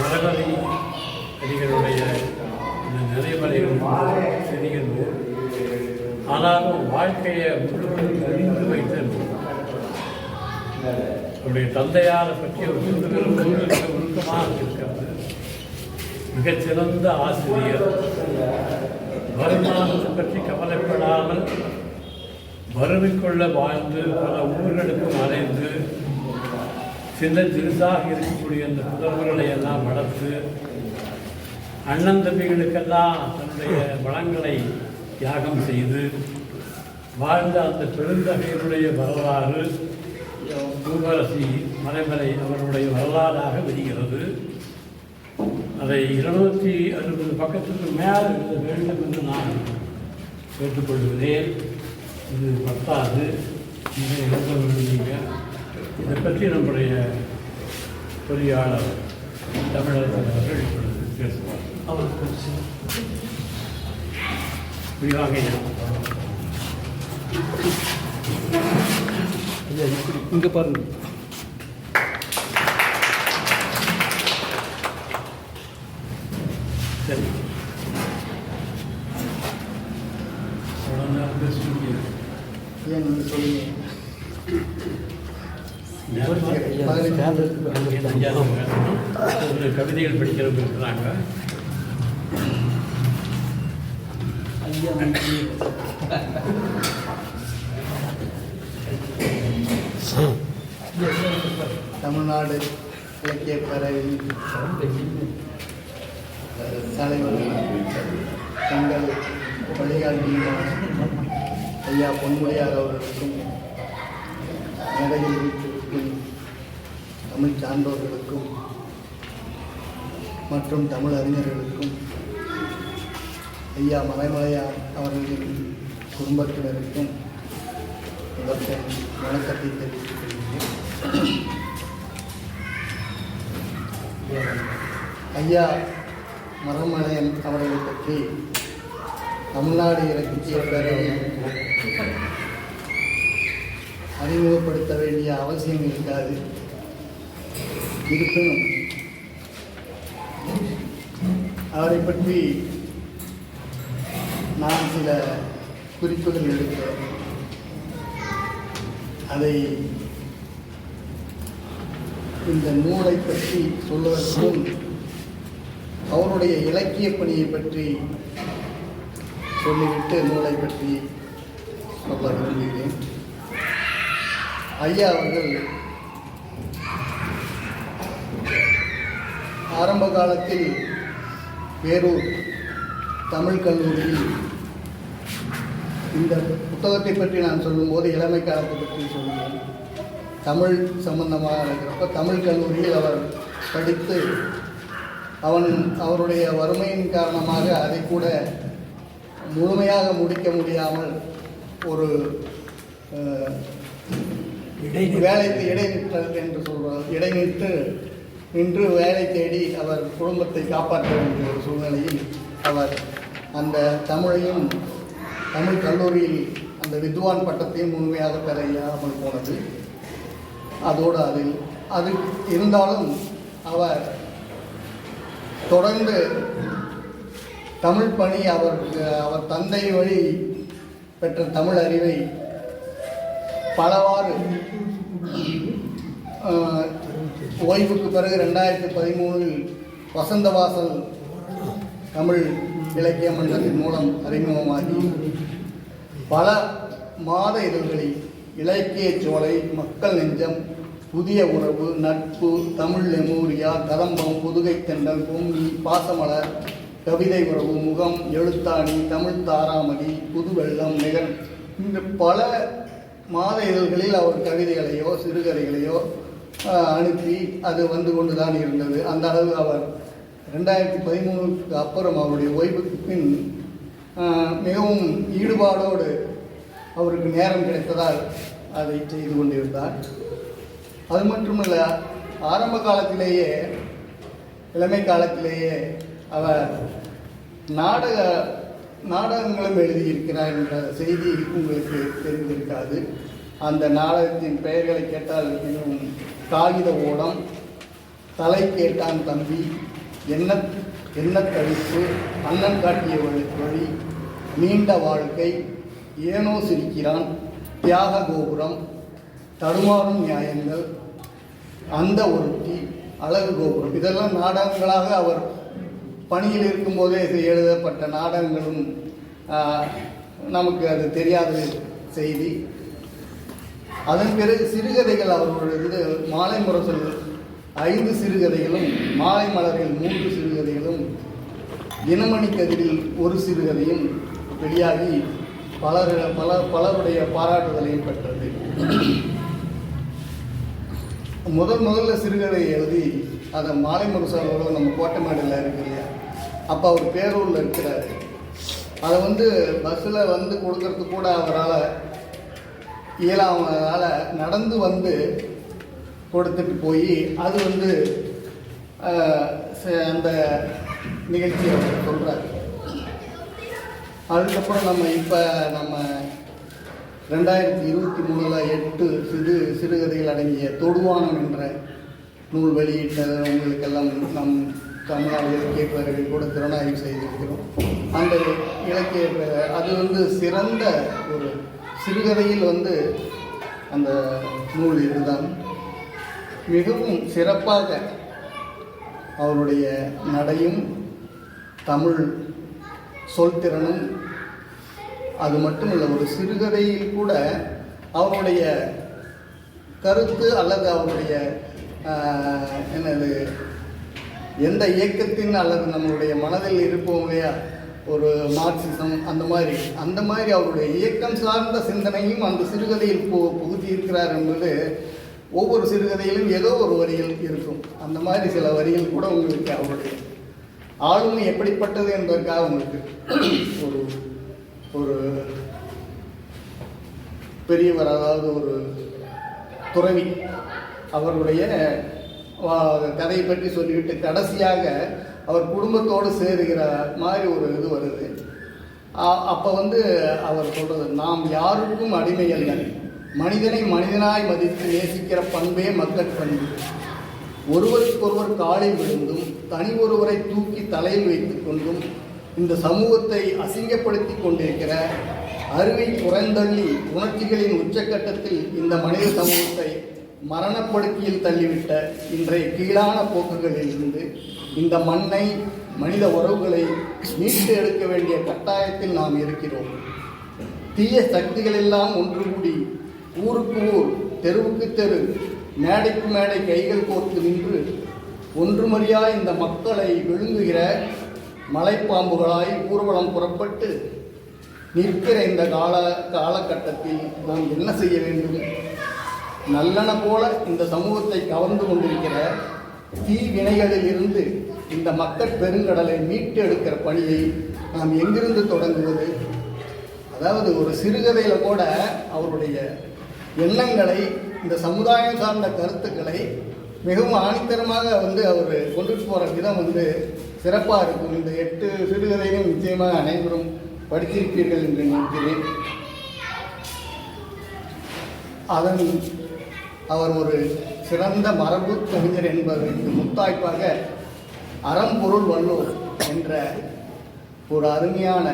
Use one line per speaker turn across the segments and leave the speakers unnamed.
மரபணி செடிகளுடைய இந்த நிலைவரையும் செடிகள் நூல் ஆனாலும் வாழ்க்கையை முழுவதும் அறிந்து வைத்த நூல் நம்முடைய தந்தையாரை பற்றி ஒரு புரிந்துகள் உருக்கமாக இருக்கிறது மிகச்சிறந்த ஆசிரியர் வருமானத்தை பற்றி கவலைப்படாமல் வறுமைக்குள்ள வாழ்ந்து பல ஊர்களுக்கும் அலைந்து சின்ன சிறுசாக இருக்கக்கூடிய அந்த புதவுகளை எல்லாம் வளர்த்து அண்ணன் தம்பிகளுக்கெல்லாம் தன்னுடைய வளங்களை தியாகம் செய்து வாழ்ந்த அந்த பெருந்தகையினுடைய வரலாறு பூவரசி மலைமலை அவருடைய வரலாறாக வருகிறது அதை இருநூற்றி அறுபது பக்கத்துக்கு மேல் எழுத வேண்டும் என்று நான் கேட்டுக்கொள்கிறேன் இது பத்தாது இதை எழுத வேண்டுங்க இதை பற்றி நம்முடைய பொறியாளர் தமிழரசன் அவர்கள் இப்பொழுது பேசுவார் அவருக்கு விரிவாக இங்கே பாருங்கள் சரி தொடர்ந்து
சொல்லுங்கள் சொல்லுங்கள் கவிதைகள் படிக்கிறவங்க தமிழ்நாடு இலக்கிய பறவை தலைவர்கள் தங்கள் வழிகாட்டியான ஐயா பொன்முடியார் அவர்களுக்கும் மேடையில் தமிழ் சான்றோர்களுக்கும் மற்றும் தமிழ் அறிஞர்களுக்கும் ஐயா மலைமலையார் அவர்களின் குடும்பத்தினருக்கும் இவற்றின் வணக்கத்தை தெரிவித்துக் கொள்கிறேன் ஐயா மரமலையன் அவர்களை பற்றி தமிழ்நாடு இலக்கிய அறிமுகப்படுத்த வேண்டிய அவசியம் இருக்காது இருப்பினும் அவரை பற்றி நான் சில குறிப்புகள் எடுக்கிறேன் அதை இந்த நூலை பற்றி சொல்வதற்கும் அவருடைய இலக்கிய பணியை பற்றி சொல்லிவிட்டு நூலை பற்றி சொல்ல விரும்புகிறேன் ஐயா அவர்கள் ஆரம்ப காலத்தில் பேரூர் தமிழ் கல்லூரியில் இந்த புத்தகத்தை பற்றி நான் சொல்லும்போது இளமை காலத்தை பற்றி சொன்னேன் தமிழ் சம்பந்தமாக இருக்கிறப்ப தமிழ் கல்லூரியில் அவர் படித்து அவன் அவருடைய வறுமையின் காரணமாக அதை கூட முழுமையாக முடிக்க முடியாமல் ஒரு வேலைக்கு இடைநிற்றல் என்று சொல்கிறார் இடைநிற்று இன்று வேலை தேடி அவர் குடும்பத்தை காப்பாற்ற வேண்டிய ஒரு சூழ்நிலையில் அவர் அந்த தமிழையும் தமிழ் கல்லூரியில் அந்த வித்வான் பட்டத்தையும் முழுமையாக பெற இயலாமல் போனது அதோடு அதில் அது இருந்தாலும் அவர் தொடர்ந்து தமிழ் பணி அவர் அவர் தந்தை வழி பெற்ற தமிழ் அறிவை பலவாறு ஓய்வுக்கு பிறகு ரெண்டாயிரத்தி பதிமூணில் வசந்தவாசல் தமிழ் இலக்கிய மன்றத்தின் மூலம் அறிமுகமாகி பல மாத இதழ்களில் இலக்கிய சோலை மக்கள் நெஞ்சம் புதிய உறவு நட்பு தமிழ் லெமூரியா கதம்பம் புதுகை தெண்டல் பொங்கி பாசமலர் கவிதை உறவு முகம் எழுத்தாணி தமிழ் தாராமதி புதுவெள்ளம் நிகழ் இந்த பல மாத இதழ்களில் அவர் கவிதைகளையோ சிறுகதைகளையோ அனுப்பி அது வந்து கொண்டு தான் இருந்தது அந்த அளவு அவர் ரெண்டாயிரத்தி பதிமூணுக்கு அப்புறம் அவருடைய ஓய்வுக்கு பின் மிகவும் ஈடுபாடோடு அவருக்கு நேரம் கிடைத்ததால் அதை செய்து கொண்டிருந்தார் அது மட்டுமல்ல ஆரம்ப காலத்திலேயே இளமை காலத்திலேயே அவர் நாடக நாடகங்களும் எழுதியிருக்கிறார் என்ற செய்தி உங்களுக்கு தெரிந்திருக்காது அந்த நாடகத்தின் பெயர்களை கேட்டால் மிகவும் காகித ஓடம் தலை கேட்டான் தம்பி என்ன என்ன தவிப்பு அண்ணன் காட்டிய வழி நீண்ட வாழ்க்கை ஏனோ சிரிக்கிறான் தியாக கோபுரம் தடுமாறும் நியாயங்கள் அந்த ஒருத்தி அழகு கோபுரம் இதெல்லாம் நாடகங்களாக அவர் பணியில் இருக்கும்போதே எழுதப்பட்ட நாடகங்களும் நமக்கு அது தெரியாத செய்தி அதன் பிறகு சிறுகதைகள் அவர்களுடைய இது மாலை முரசல்கள் ஐந்து சிறுகதைகளும் மாலை மலரில் மூன்று சிறுகதைகளும் தினமணி கதிரில் ஒரு சிறுகதையும் வெளியாகி பலர பல பலருடைய பாராட்டுதலையும் பெற்றது முதல் முதல்ல சிறுகதை எழுதி அதை மாலை முரசாலோட நம்ம கோட்டை மாடியில் இருக்கு இல்லையா அப்போ அவர் பேரூரில் இருக்கிறார் அதை வந்து பஸ்ஸில் வந்து கொடுக்கறதுக்கு கூட அவரால் இயலாமனால நடந்து வந்து கொடுத்துட்டு போய் அது வந்து அந்த நிகழ்ச்சியை அவர் சொல்கிறார் அதுக்கப்புறம் நம்ம இப்போ நம்ம ரெண்டாயிரத்தி இருபத்தி மூணில் எட்டு சிறு சிறுகதைகள் அடங்கிய தொடுவானம் என்ற நூல் வெளியிட்டது உங்களுக்கெல்லாம் நம் தமிழ்நாடு இலக்கியப்பேரவை கூட திறனாய்வு செய்திருக்கிறோம் அந்த இலக்கிய அது வந்து சிறந்த சிறுகதையில் வந்து அந்த நூல் இதுதான் மிகவும் சிறப்பாக அவருடைய நடையும் தமிழ் சொல்திறனும் அது மட்டும் இல்லை ஒரு சிறுகதையில் கூட அவருடைய கருத்து அல்லது அவருடைய என்னது எந்த இயக்கத்தின் அல்லது நம்மளுடைய மனதில் இருப்போம் இல்லையா ஒரு மார்க்சிசம் அந்த மாதிரி அந்த மாதிரி அவருடைய இயக்கம் சார்ந்த சிந்தனையும் அந்த சிறுகதையில் புகுத்தி இருக்கிறார் என்பது ஒவ்வொரு சிறுகதையிலும் ஏதோ ஒரு வரியில் இருக்கும் அந்த மாதிரி சில வரிகள் கூட உங்களுக்கு அவருடைய ஆளுமை எப்படிப்பட்டது என்பதற்காக உங்களுக்கு ஒரு ஒரு பெரியவர் அதாவது ஒரு துறவி அவருடைய கதையை பற்றி சொல்லிவிட்டு கடைசியாக அவர் குடும்பத்தோடு சேருகிற மாதிரி ஒரு இது வருது அப்போ வந்து அவர் சொல்கிறது நாம் யாருக்கும் அடிமை அல்ல மனிதனை மனிதனாய் மதித்து நேசிக்கிற பண்பே மக்கள் பண்பு ஒருவருக்கொருவர் காலில் விழுந்தும் தனி ஒருவரை தூக்கி தலையில் வைத்து கொண்டும் இந்த சமூகத்தை அசிங்கப்படுத்தி கொண்டிருக்கிற அருவி குறைந்தள்ளி உணர்ச்சிகளின் உச்சக்கட்டத்தில் இந்த மனித சமூகத்தை மரணப்படுக்கையில் தள்ளிவிட்ட இன்றைய கீழான போக்குகளில் இருந்து இந்த மண்ணை மனித உறவுகளை மீட்டு எடுக்க வேண்டிய கட்டாயத்தில் நாம் இருக்கிறோம் தீய சக்திகள் எல்லாம் ஒன்று கூடி ஊருக்கு ஊர் தெருவுக்கு தெரு மேடைக்கு மேடை கைகள் கோர்த்து நின்று ஒன்றுமறியா இந்த மக்களை விழுங்குகிற மலைப்பாம்புகளாய் ஊர்வலம் புறப்பட்டு நிற்கிற இந்த கால காலகட்டத்தில் நாம் என்ன செய்ய வேண்டும் நல்லன போல இந்த சமூகத்தை கவர்ந்து கொண்டிருக்கிற தீ வினைகளில் இருந்து இந்த மக்கள் பெருங்கடலை மீட்டு எடுக்கிற பணியை நாம் எங்கிருந்து தொடங்குவது அதாவது ஒரு சிறுகதையில் கூட அவருடைய எண்ணங்களை இந்த சமுதாயம் சார்ந்த கருத்துக்களை மிகவும் ஆணித்தரமாக வந்து அவர் கொண்டுட்டு போகிற விதம் வந்து சிறப்பாக இருக்கும் இந்த எட்டு சிறுகதையும் நிச்சயமாக அனைவரும் படித்திருப்பீர்கள் என்று நினைக்கிறேன் அதன் அவர் ஒரு சிறந்த மரபு கவிஞர் என்பதற்கு முத்தாய்ப்பாக அறம்பொருள் வல்லூர் என்ற ஒரு அருமையான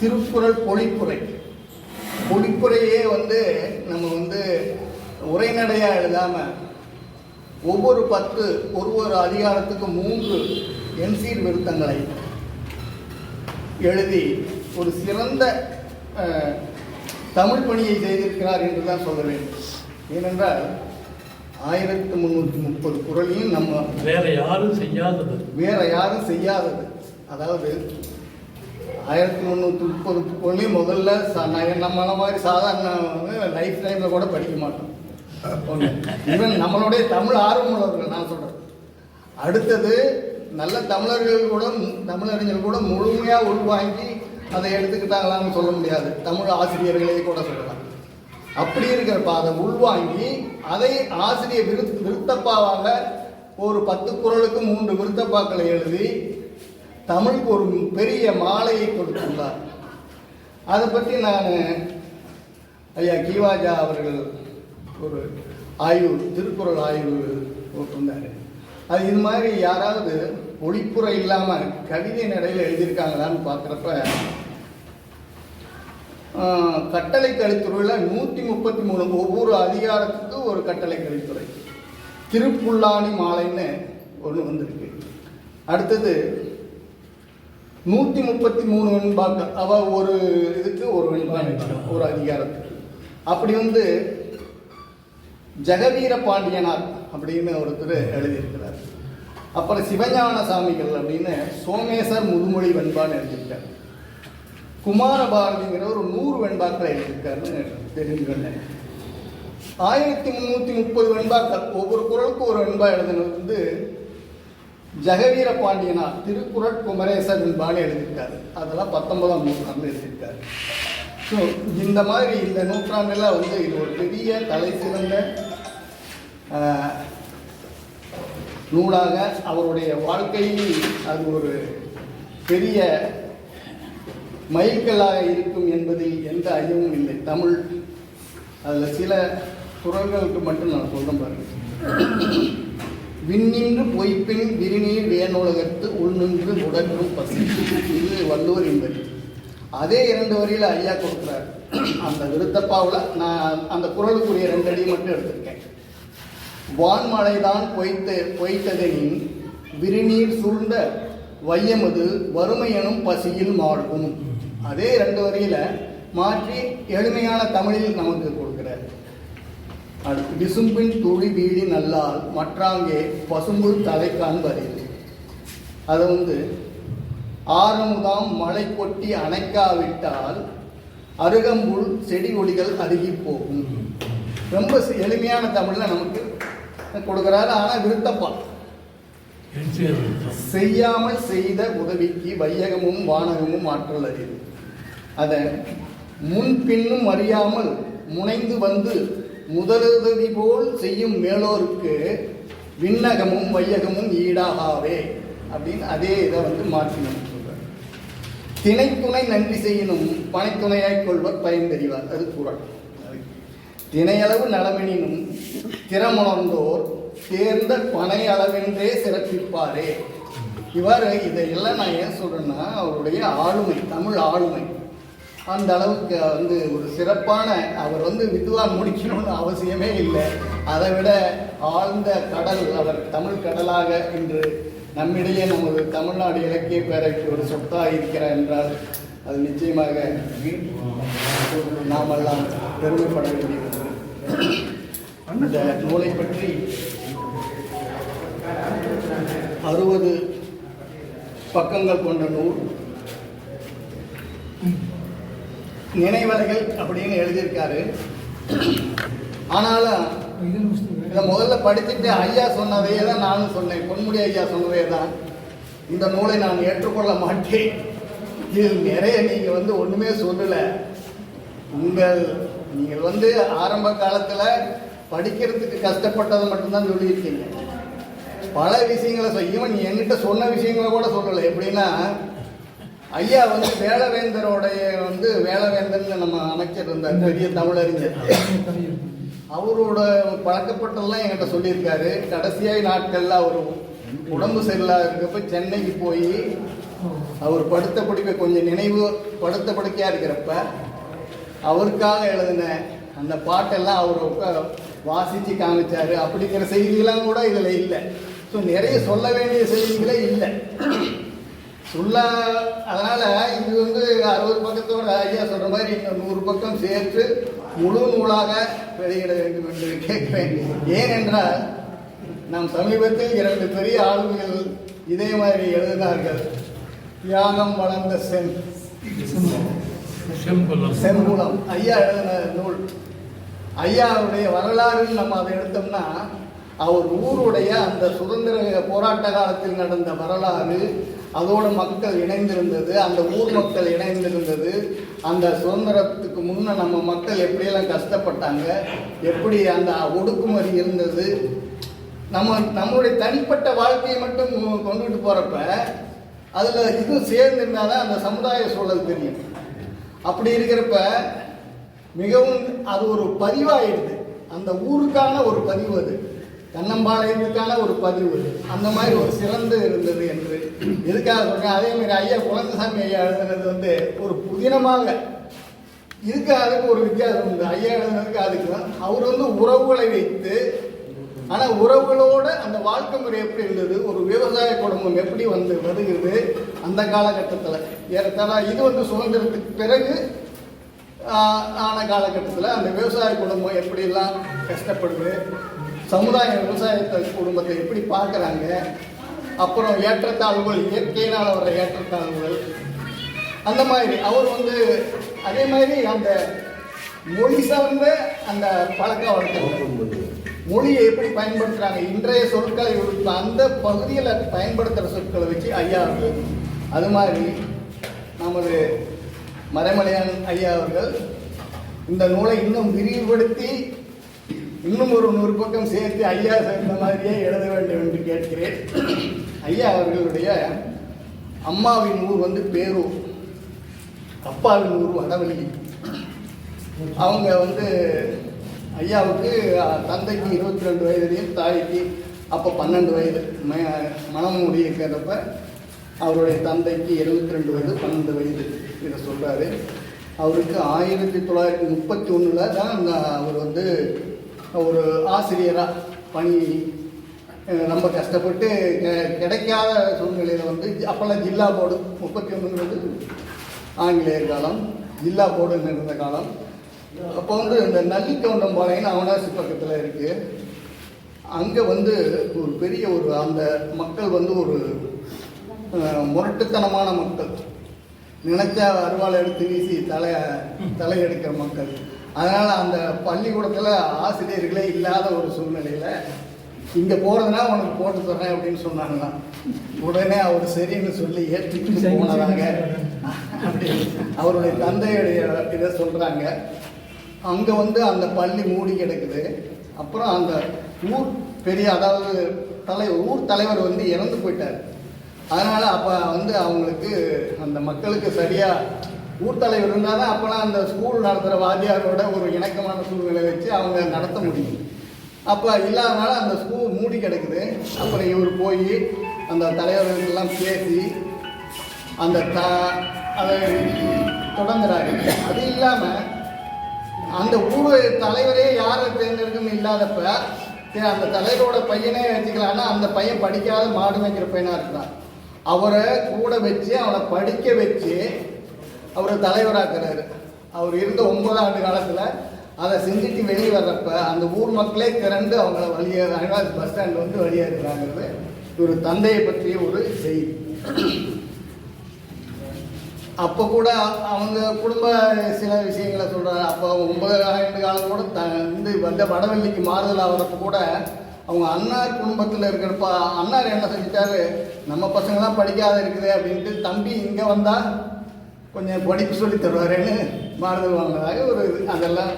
திருக்குறள் பொழிப்புரை பொழிப்புரையே வந்து நம்ம வந்து உரைநடையாக எழுதாமல் ஒவ்வொரு பத்து ஒரு ஒரு அதிகாரத்துக்கு மூன்று என்சீர் விருத்தங்களை எழுதி ஒரு சிறந்த தமிழ் பணியை செய்திருக்கிறார் என்று தான் சொல்ல வேண்டும் ஏனென்றால் ஆயிரத்தி முந்நூற்றி முப்பது குரலையும் நம்ம
வேற யாரும் செய்யாதது
வேற யாரும் செய்யாதது அதாவது ஆயிரத்தி முந்நூற்றி முப்பது குரலையும் முதல்ல நம்மளை மாதிரி சாதாரண லைஃப் டைமில் கூட படிக்க மாட்டோம் ஈவன் நம்மளுடைய தமிழ் ஆர்வமுள்ளவர்கள் நான் சொல்கிறேன் அடுத்தது நல்ல தமிழர்கள் கூட தமிழறிஞர்கள் கூட முழுமையாக உள்வாங்கி அதை எடுத்துக்கிட்டாங்களான்னு சொல்ல முடியாது தமிழ் ஆசிரியர்களே கூட சொல்லலாம் அப்படி இருக்கிறப்ப அதை உள்வாங்கி அதை ஆசிரியர் விருத் விருத்தப்பாவாக ஒரு பத்து குரலுக்கு மூன்று விருத்தப்பாக்களை எழுதி தமிழுக்கு ஒரு பெரிய மாலையை கொடுத்துள்ளார் அதை பற்றி நான் ஐயா கீவாஜா அவர்கள் ஒரு ஆய்வு திருக்குறள் ஆய்வு போட்டிருந்தார் அது இது மாதிரி யாராவது ஒளிப்புற இல்லாமல் கவிதை நடையில் எழுதியிருக்காங்களான்னு பார்க்குறப்ப கட்டளை கழித்துறையில் நூற்றி முப்பத்தி மூணு ஒவ்வொரு அதிகாரத்துக்கு ஒரு கட்டளை கழித்துறை திருப்புல்லாணி மாலைன்னு ஒன்று வந்திருக்கு அடுத்தது நூற்றி முப்பத்தி மூணு வெண்பாக்க அவ ஒரு இதுக்கு ஒரு வெண்பாக்கள் ஒரு அதிகாரத்துக்கு அப்படி வந்து ஜெகவீர பாண்டியனார் அப்படின்னு ஒருத்தர் எழுதியிருக்கிறார் அப்புறம் சிவஞான சாமிகள் அப்படின்னு சோமேசர் முதுமொழி வெண்பான்னு எழுதியிருக்கார் குமார பாரதிங்கிற ஒரு நூறு வெண்பாக்களை எழுதியிருக்காருன்னு தெரிஞ்சுக்கொண்டேன் ஆயிரத்தி முந்நூற்றி முப்பது வெண்பாக்கள் ஒவ்வொரு குரலுக்கும் ஒரு வெண்பா எழுதுனது வந்து ஜெகவீர பாண்டியனா திருக்குறள் குமரேசர் வெண்பான்னு எழுதியிருக்காரு அதெல்லாம் பத்தொன்பதாம் நூற்றாண்டு எழுதியிருக்காரு ஸோ இந்த மாதிரி இந்த நூற்றாண்டில் வந்து இது ஒரு பெரிய தலை சிறந்த நூலாக அவருடைய வாழ்க்கையில் அது ஒரு பெரிய மைல்கல்லாக இருக்கும் என்பதில் எந்த ஐயமும் இல்லை தமிழ் அதில் சில குரல்களுக்கு மட்டும் நான் சொல்ல பாருங்கள் விண்ணின்று பொய்ப்பின் விரிநீர் வேணுலகத்து உள்நின்று உடற்றும் பசி இது வள்ளுவர் என்பது அதே இரண்டு வரியில் ஐயா கொடுக்குறார் அந்த விருத்தப்பாவில் நான் அந்த குரலுக்குரிய ரெண்டு அடி மட்டும் எடுத்திருக்கேன் வான்மழைதான் பொய்த்த பொய்த்ததனின் விரிநீர் சூழ்ந்த வையமது வறுமையனும் பசியில் மாழ்வும் அதே ரெண்டு வரியில மாற்றி எளிமையான தமிழில் நமக்கு கொடுக்கிறார் அடுத்து விசும்பின் துளி வீடி நல்லால் மற்றாங்கே பசும்பு தலை காண்பதில் அதை வந்து ஆரமுதாம் மழை கொட்டி அணைக்காவிட்டால் அருகம்புள் செடி கொடிகள் அருகி போகும் ரொம்ப எளிமையான தமிழில் நமக்கு கொடுக்குறாரு ஆனால் விருத்தப்பா செய்யாமல் செய்த உதவிக்கு வையகமும் வானகமும் ஆற்றல் அறிவு அதன் முன்பின்னும் அறியாமல் முனைந்து வந்து முதலுதவி போல் செய்யும் மேலோருக்கு விண்ணகமும் வையகமும் ஈடாகாவே அப்படின்னு அதே இதை வந்து மாற்றினோம் திணைத்துணை நன்றி செய்யணும் பனைத்துணையாய் கொள்வர் பயன் தெரிவார் அது குரல் திணையளவு நலமெனினும் திறமுணர்ந்தோர் தேர்ந்த பனை அளவென்றே சிறப்பிப்பாரே இவர் இதையெல்லாம் நான் ஏன் சொல்றேன்னா அவருடைய ஆளுமை தமிழ் ஆளுமை அந்த அளவுக்கு வந்து ஒரு சிறப்பான அவர் வந்து விதுவாக முடிக்கணும்னு அவசியமே இல்லை அதை விட ஆழ்ந்த கடல் அவர் தமிழ் கடலாக இன்று நம்மிடையே நமது தமிழ்நாடு இலக்கிய பேரவைக்கு ஒரு சொத்தாக இருக்கிறார் என்றால் அது நிச்சயமாக நாமெல்லாம் பெருமைப்பட வேண்டியது அந்த நூலை பற்றி அறுபது பக்கங்கள் கொண்ட நூல் நினைவலைகள் அப்படின்னு எழுதியிருக்காரு ஆனாலும் இதை முதல்ல படிச்சுட்டு ஐயா சொன்னதையே தான் நானும் சொன்னேன் பொன்முடி ஐயா சொன்னதே தான் இந்த நூலை நான் ஏற்றுக்கொள்ள மாட்டேன் இதில் நிறைய நீங்கள் வந்து ஒன்றுமே சொல்லலை உங்கள் நீங்கள் வந்து ஆரம்ப காலத்தில் படிக்கிறதுக்கு கஷ்டப்பட்டதை மட்டும்தான் சொல்லியிருக்கீங்க பல விஷயங்களை இவன் என்கிட்ட சொன்ன விஷயங்களை கூட சொல்லலை எப்படின்னா ஐயா வந்து வேலவேந்தரோடைய வந்து வேலவேந்தர் நம்ம அமைச்சர் இருந்தார் பெரிய தமிழறிஞர் அவரோட பழக்கப்பட்டெல்லாம் என்கிட்ட சொல்லியிருக்காரு கடைசியாய் நாட்கள்ல அவர் உடம்பு சரியில்லா இருக்கப்ப சென்னைக்கு போய் அவர் படுத்த படிப்பை கொஞ்சம் நினைவு படுத்த படுக்கையா இருக்கிறப்ப அவருக்காக எழுதின அந்த பாட்டெல்லாம் அவர் வாசித்து காமிச்சார் அப்படிங்கிற செய்திகள்லாம் கூட இதில் இல்லை ஸோ நிறைய சொல்ல வேண்டிய செய்திகளே இல்லை சொல்ல அதனால இது வந்து அறுபது பக்கத்தோட ஐயா சொல்ற மாதிரி இன்னும் நூறு பக்கம் சேர்த்து முழு நூலாக வெளியிட வேண்டும் என்று கேட்கிறேன் ஏனென்றால் நம் சமீபத்தில் இரண்டு பெரிய ஆளுமைகள் இதே மாதிரி எழுதினார்கள் தியாகம் வளர்ந்த சென் செம்புலம் ஐயா எழுதின நூல் ஐயாவுடைய வரலாறுன்னு நம்ம அதை எடுத்தோம்னா அவர் ஊருடைய அந்த சுதந்திர போராட்ட காலத்தில் நடந்த வரலாறு அதோட மக்கள் இணைந்திருந்தது அந்த ஊர் மக்கள் இணைந்திருந்தது அந்த சுதந்திரத்துக்கு முன்னே நம்ம மக்கள் எப்படியெல்லாம் கஷ்டப்பட்டாங்க எப்படி அந்த ஒடுக்குமுறை இருந்தது நம்ம நம்மளுடைய தனிப்பட்ட வாழ்க்கையை மட்டும் கொண்டுகிட்டு போகிறப்ப அதில் இதுவும் சேர்ந்து தான் அந்த சமுதாய சூழல் தெரியும் அப்படி இருக்கிறப்ப மிகவும் அது ஒரு பதிவாயிடுது அந்த ஊருக்கான ஒரு பதிவு அது கண்ணம்பாளையத்துக்கான ஒரு பதிவு அந்த மாதிரி ஒரு சிறந்து இருந்தது என்று எதுக்காக அதே மாதிரி ஐயா குழந்தசாமி ஐயா எழுதுனது வந்து ஒரு புதினமாக இதுக்கு அதுக்கு ஒரு வித்தியாசம் உண்டு ஐயா எழுதுனதுக்கு அதுக்கு அவர் வந்து உறவுகளை வைத்து ஆனால் உறவுகளோட அந்த வாழ்க்கை முறை எப்படி இருந்தது ஒரு விவசாய குடும்பம் எப்படி வந்து வருகிறது அந்த காலகட்டத்தில் ஏறத்தாழ இது வந்து சுதந்திரத்துக்கு பிறகு ஆன காலகட்டத்தில் அந்த விவசாய குடும்பம் எப்படிலாம் கஷ்டப்படுது சமுதாயம் விவசாயத்தை குடும்பத்தை எப்படி பார்க்குறாங்க அப்புறம் ஏற்றத்தாழ்வுகள் இயற்கையினால் வர ஏற்றத்தாழ்வுகள் அந்த மாதிரி அவர் வந்து அதே மாதிரி அந்த மொழி சார்ந்த அந்த பழக்க வழக்கம் மொழியை எப்படி பயன்படுத்துகிறாங்க இன்றைய சொற்களை அந்த பகுதியில் பயன்படுத்துகிற சொற்களை வச்சு ஐயா அவர்கள் அது மாதிரி நமது மறைமலையான் ஐயா அவர்கள் இந்த நூலை இன்னும் விரிவுபடுத்தி இன்னும் ஒரு நூறு பக்கம் சேர்த்து ஐயா சேர்ந்த மாதிரியே எழுத வேண்டும் என்று கேட்கிறேன் ஐயா அவர்களுடைய அம்மாவின் ஊர் வந்து பேரூர் அப்பாவின் ஊர் வடவள்ளி அவங்க வந்து ஐயாவுக்கு தந்தைக்கு இருபத்தி ரெண்டு வயதுலேயும் தாய்க்கு அப்போ பன்னெண்டு வயது மனம் இருக்கிறப்ப அவருடைய தந்தைக்கு எழுபத்தி ரெண்டு வயது பன்னெண்டு வயது இதை சொல்கிறாரு அவருக்கு ஆயிரத்தி தொள்ளாயிரத்தி முப்பத்தி ஒன்றில் தான் அவர் வந்து ஒரு ஆசிரியராக பணி ரொம்ப கஷ்டப்பட்டு கிடைக்காத சூழ்நிலையில் வந்து அப்போல்லாம் ஜில்லா போர்டு முப்பத்தி ஒன்றுங்கிறது ஆங்கிலேயர் காலம் ஜில்லா போர்டுன்னு இருந்த காலம் அப்போ வந்து இந்த நல்லிக்கவுண்டம் பாளையம் அவனாசி பக்கத்தில் இருக்குது அங்கே வந்து ஒரு பெரிய ஒரு அந்த மக்கள் வந்து ஒரு முரட்டுத்தனமான மக்கள் நினைச்சா அருவாளை எடுத்து வீசி தலையை தலையெடுக்கிற மக்கள் அதனால் அந்த பள்ளிக்கூடத்தில் ஆசிரியர்களே இல்லாத ஒரு சூழ்நிலையில் இங்கே போகிறதுனா உனக்கு போட்டு தர்றேன் அப்படின்னு சொன்னாங்கன்னா உடனே அவர் சரின்னு சொல்லி ஏற்றுக்கிட்டு போனதாங்க அப்படி அவருடைய தந்தையுடைய இதை சொல்கிறாங்க அங்கே வந்து அந்த பள்ளி மூடி கிடக்குது அப்புறம் அந்த ஊர் பெரிய அதாவது தலை ஊர் தலைவர் வந்து இறந்து போயிட்டார் அதனால் அப்போ வந்து அவங்களுக்கு அந்த மக்களுக்கு சரியாக ஊர் தலைவர் இருந்தால் தான் அப்போலாம் அந்த ஸ்கூல் நடத்துகிற வாத்தியாரோட ஒரு இணக்கமான சூழ்நிலை வச்சு அவங்க நடத்த முடியும் அப்போ இல்லாதனால அந்த ஸ்கூல் மூடி கிடக்குது அப்புறம் இவர் போய் அந்த தலைவர்களெல்லாம் பேசி அந்த த அதை தொடங்குறாரு அது இல்லாமல் அந்த ஊர் தலைவரே யாரை தேர்ந்தெடுக்கணும் இல்லாதப்ப அந்த தலைவரோட பையனே வச்சுக்கலாம்னா அந்த பையன் படிக்காத மாடு வைக்கிற பையனாக இருக்கிறான் அவரை கூட வச்சு அவனை படிக்க வச்சு தலைவராக தலைவராக்குறாரு அவர் இருந்த ஒன்பது ஆண்டு காலத்தில் அதை செஞ்சுட்டு வெளியே வர்றப்ப அந்த ஊர் மக்களே திரண்டு அவங்கள வழியேறாங்க பஸ் ஸ்டாண்ட் வந்து வழியேறாங்கிறது ஒரு தந்தையை பற்றிய ஒரு செய்தி அப்போ கூட அவங்க குடும்ப சில விஷயங்களை சொல்கிறாரு அப்போ ஒன்பது ஆண்டு காலம் கூட த வந்து வந்த வடவெள்ளிக்கு மாறுதல் ஆகிறப்ப கூட அவங்க அண்ணார் குடும்பத்தில் இருக்கிறப்ப அண்ணார் என்ன செஞ்சிட்டாரு நம்ம பசங்களாம் படிக்காத இருக்குது அப்படின்ட்டு தம்பி இங்கே வந்தால் கொஞ்சம் படிப்பு சொல்லி தருவாருன்னு மாறுதல் வாங்கினதாக ஒரு இது அதெல்லாம்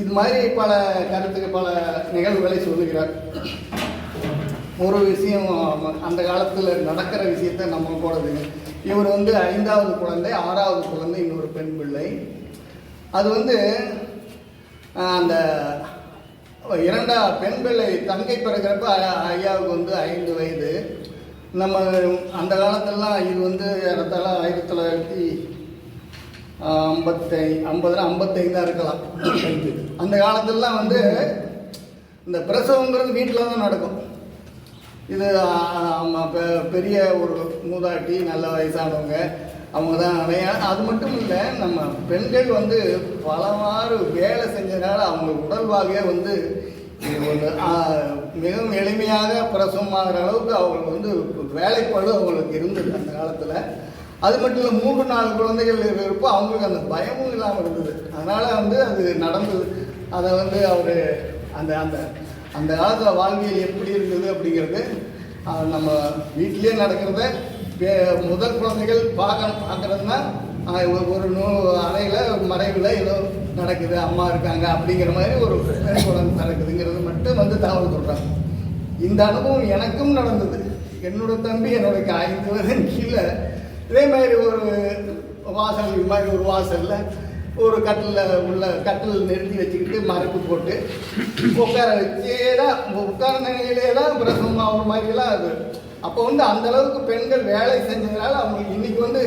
இது மாதிரி பல கருத்துக்கு பல நிகழ்வுகளை சொல்லுகிறார் ஒரு விஷயம் அந்த காலத்தில் நடக்கிற விஷயத்த நம்ம போடுது இவர் வந்து ஐந்தாவது குழந்தை ஆறாவது குழந்தை இன்னொரு பெண் பிள்ளை அது வந்து அந்த இரண்டா பெண் பிள்ளை தங்கை பிறக்கிறப்ப ஐயாவுக்கு வந்து ஐந்து வயது நம்ம அந்த காலத்திலலாம் இது வந்து இடத்தெல்லாம் ஆயிரத்தி தொள்ளாயிரத்தி ஐம்பத்தை ஐம்பதுனா ஐம்பத்தைந்தா இருக்கலாம் அந்த காலத்துலலாம் வந்து இந்த பிரசவங்கிறது வீட்டில் தான் நடக்கும் இது பெரிய ஒரு மூதாட்டி நல்ல வயசானவங்க அவங்க தான் அது மட்டும் இல்லை நம்ம பெண்கள் வந்து பலவாறு வேலை செஞ்சதுனால அவங்க உடல்வாகவே வந்து இது ஒன்று மிகவும் எளிமையாக பிரசவமாகிற அளவுக்கு அவங்களுக்கு வந்து வேலைப்பாடு அவங்களுக்கு இருந்தது அந்த காலத்தில் அது மட்டும் இல்லை மூன்று நாலு குழந்தைகள் இருப்போ அவங்களுக்கு அந்த பயமும் இல்லாமல் இருந்தது அதனால் வந்து அது நடந்தது அதை வந்து அவர் அந்த அந்த அந்த காலத்தில் வாழ்வியல் எப்படி இருந்தது அப்படிங்கிறது நம்ம வீட்டிலே நடக்கிறத முதல் குழந்தைகள் பார்க்க பார்க்குறதுனா ஒரு நூ அறையில் மறைவில் ஏதோ நடக்குது அம்மா இருக்காங்க அப்படிங்கிற மாதிரி ஒரு குழந்தை நடக்குதுங்கிறது மட்டும் வந்து தகவல் சொல்கிறாங்க இந்த அனுபவம் எனக்கும் நடந்தது என்னோட தம்பி என்னுடைய ஐந்து வயதின் கீழே இதே மாதிரி ஒரு வாசல் இது மாதிரி ஒரு வாசலில் ஒரு கட்டில் உள்ள கட்டில் நிறுத்தி வச்சுக்கிட்டு மரப்பு போட்டு உட்கார வச்சே தான் உட்கார நிலையிலே தான் பிரசவம் ஆகிற மாதிரிலாம் அது அப்போ வந்து அந்த அளவுக்கு பெண்கள் வேலை செஞ்சதுனால அவங்களுக்கு இன்னைக்கு வந்து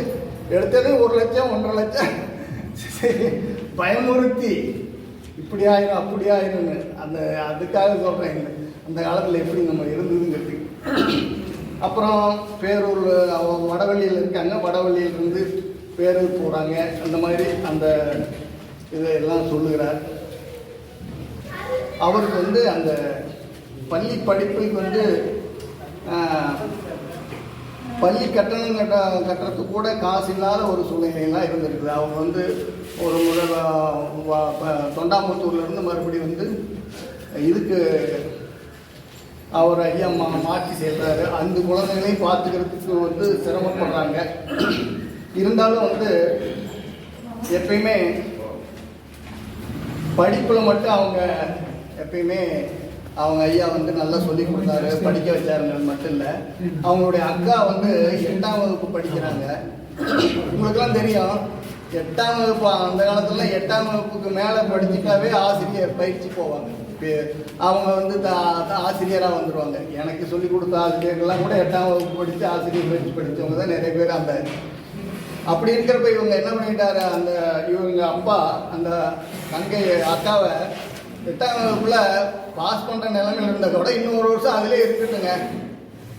எடுத்தது ஒரு லட்சம் ஒன்றரை லட்சம் பயமுறுத்தி இப்படி ஆயிரும் அப்படி ஆயிரும்னு அந்த அதுக்காக சொல்கிறேன் அந்த காலத்தில் எப்படி நம்ம இருந்ததுங்கிறது அப்புறம் பேரூர் வடவள்ளியில் இருக்காங்க வடவள்ளியிலிருந்து பேரூர் போகிறாங்க அந்த மாதிரி அந்த இதெல்லாம் சொல்லுகிறார் அவருக்கு வந்து அந்த பள்ளி படிப்புக்கு வந்து பள்ளி கட்டணம் கட்ட கட்டுறதுக்கு கூட காசு இல்லாத ஒரு சூழ்நிலையெல்லாம் இருந்திருக்குது அவங்க வந்து ஒரு முதல் தொண்டாமுத்தூர்லேருந்து மறுபடியும் வந்து இதுக்கு அவர் ஐயா மா மாற்றி செய்கிறாரு அந்த குழந்தைகளையும் பார்த்துக்கிறதுக்கு வந்து சிரமப்படுறாங்க இருந்தாலும் வந்து எப்பயுமே படிப்பில் மட்டும் அவங்க எப்பயுமே அவங்க ஐயா வந்து நல்லா சொல்லி கொடுத்தாரு படிக்க வச்சாருங்கிறது மட்டும் இல்லை அவங்களுடைய அக்கா வந்து எட்டாம் வகுப்பு படிக்கிறாங்க உங்களுக்கெல்லாம் தெரியும் எட்டாம் வகுப்பு அந்த காலத்துல எட்டாம் வகுப்புக்கு மேலே படிச்சுட்டாவே ஆசிரியர் பயிற்சி போவாங்க அவங்க வந்து ஆசிரியராக வந்துடுவாங்க எனக்கு சொல்லிக் கொடுத்த ஆசிரியர்கள்லாம் கூட எட்டாம் வகுப்பு படித்து ஆசிரியர் பயிற்சி படித்தவங்க தான் நிறைய பேர் அந்த அப்படி இருக்கிறப்ப இவங்க என்ன பண்ணிட்டாரு அந்த இவங்க அப்பா அந்த தங்கை அக்காவை எட்டாம் வகுப்புல பாஸ் பண்ணுற நிலைமையில் இருந்ததை விட இன்னும் ஒரு வருஷம் அதிலே இருக்கட்டுங்க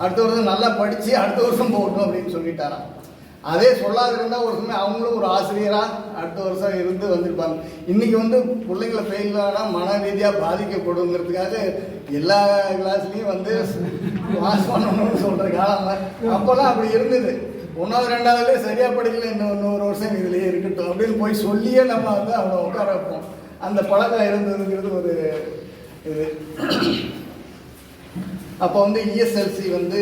அடுத்த வருஷம் நல்லா படித்து அடுத்த வருஷம் போகட்டும் அப்படின்னு சொல்லிட்டாரான் அதே சொல்லாது இருந்தால் ஒரு சமயம் அவங்களும் ஒரு ஆசிரியராக அடுத்த வருஷம் இருந்து வந்திருப்பாங்க இன்றைக்கி வந்து பிள்ளைங்களை ஃபெயில் ஆனால் மன ரீதியாக பாதிக்கப்படுங்கிறதுக்காக எல்லா கிளாஸ்லேயும் வந்து பாஸ் பண்ணணும்னு சொல்கிற காலம் அப்போல்லாம் அப்படி இருந்தது ஒன்றாவது ரெண்டாவதுலேயே சரியாக படிக்கல இன்னும் இன்னொரு வருஷம் இதுலேயே இருக்கட்டும் அப்படின்னு போய் சொல்லியே நம்ம வந்து அவனை உட்கார வைப்போம் அந்த பழக்கம் இருந்ததுங்கிறது ஒரு இது அப்போ வந்து இஎஸ்எல்சி e வந்து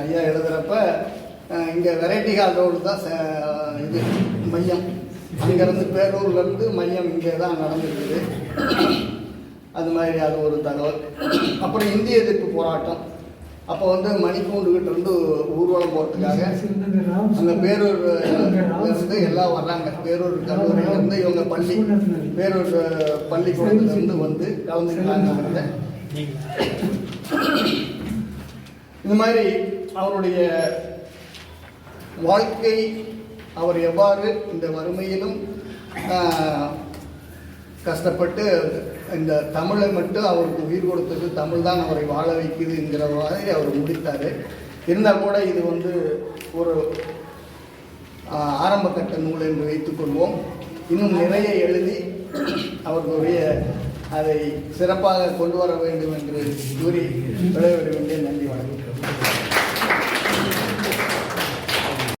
ஐயா எழுதுகிறப்ப இங்கே வெரைட்டி ஹால் ரோடு தான் இது மையம் அங்கேருந்து பேரூர்லேருந்து மையம் இங்கே தான் நடந்துருக்குது அது மாதிரி அது ஒரு தகவல் அப்புறம் இந்திய எதிர்ப்பு போராட்டம் அப்போ வந்து மணிக்கூண்டுகிட்ட இருந்து ஊர்வலம் போகிறதுக்காக அந்த பேரூர் இருந்து எல்லாம் வர்றாங்க பேரூர் கல்லூரியிலேருந்து இவங்க பள்ளி பேரூர் பள்ளிக்கூடத்துலேருந்து வந்து கலந்துக்கிறாங்க அவங்க இந்த மாதிரி அவருடைய வாழ்க்கை அவர் எவ்வாறு இந்த வறுமையிலும் கஷ்டப்பட்டு இந்த தமிழை மட்டும் அவருக்கு உயிர் கொடுத்தது தமிழ் தான் அவரை வாழ வைக்குதுங்கிற மாதிரி அவர் முடித்தார் இருந்தால் கூட இது வந்து ஒரு ஆரம்ப கட்ட நூல் என்று வைத்துக்கொள்வோம் இன்னும் நிறைய எழுதி அவர்களுடைய அதை சிறப்பாக கொண்டு வர வேண்டும் என்று கூறி விளையாட வேண்டிய நன்றி